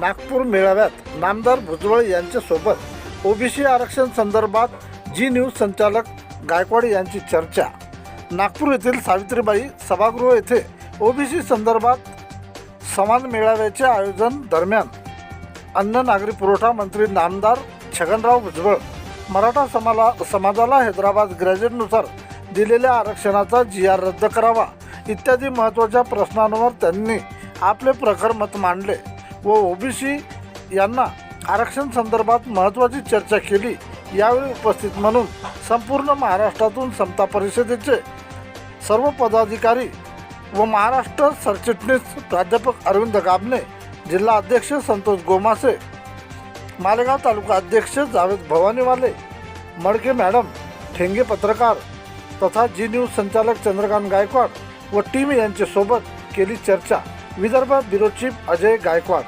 नागपूर मेळाव्यात नामदार भुजबळ यांच्यासोबत ओबीसी आरक्षण संदर्भात जी न्यूज संचालक गायकवाड यांची चर्चा. नागपूर येथील सावित्रीबाई सभागृह येथे ओबीसी संदर्भात समान मेळाव्याचे आयोजन दरम्यान अन्न नागरी पुरवठा मंत्री नामदार छगनराव भुजबळ मराठा समाला समाजाला हैदराबाद ग्रॅज्युएटनुसार दिलेल्या आरक्षणाचा जी आर रद्द करावा इत्यादी महत्त्वाच्या प्रश्नांवर त्यांनी आपले प्रखर मत मांडले. व ओबीसी यांना आरक्षण संदर्भात महत्त्वाची चर्चा केली. यावेळी उपस्थित म्हणून संपूर्ण महाराष्ट्रातून समता परिषदेचे सर्व पदाधिकारी व महाराष्ट्र सरचिटणीस प्राध्यापक अरविंद गाबणे जिल्हा अध्यक्ष संतोष गोमासे मालेगाव तालुका अध्यक्ष जावेद भवानीवाले मडके मॅडम ठेंगे पत्रकार तथा जी न्यूज संचालक चंद्रकांत गायकवाड व टीम यांच्यासोबत केली चर्चा. Vidarbha bureau chief Ajay Gaikwad.